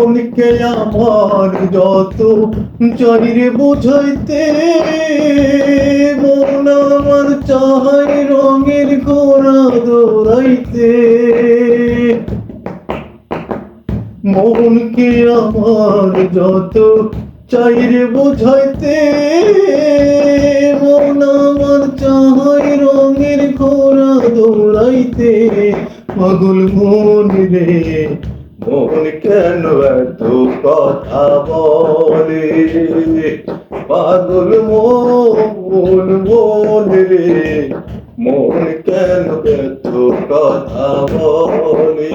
মনকে আমার যত জয়রে বুঝাইতে, মন আমার চাহাই রঙের ঘোড়া দৌড়াইতে। মনকে আমার যত চাইরে বুঝাইতে, মন আমার চাহাই রঙের ঘোড়া দৌড়াইতে। পাগল মন রে মন কেন এত কথা বলে পাগল মন রে মন কেন এত কথা বলে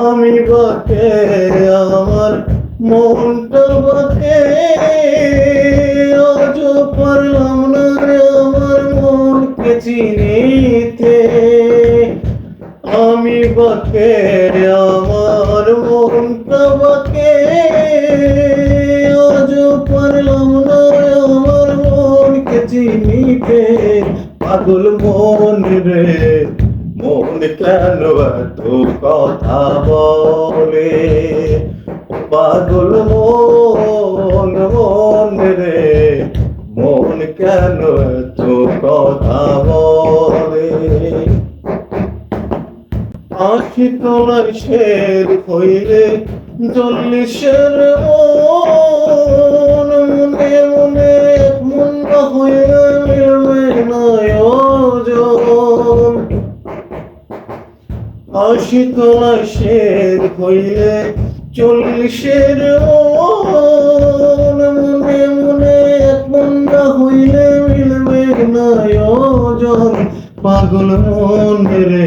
আমি বাকে, আমার মনটা বাকে। বাকে আমার মনটা বাকে আজ পারলাম না আমার মনকে চিনিতে। পাগল মন রে, মন কেন এত কথা বলে? পাগল মন মন রে, মন কেন এত কথা বলে? আখি তলায় শের হইলে চল্লিশের মন, মনে মনে মন হইলে মিলবে নয়জন। আশি তলায় শের হইলে চল্লিশের মন, মনে মনে হইলে মিলবে নয়জন। পাগল মন রে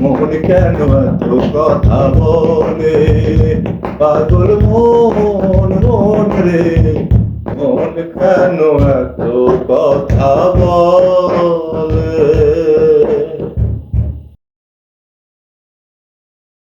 মন কেন এত কথা বলে? পাগল মোহন মন রে। মন কেন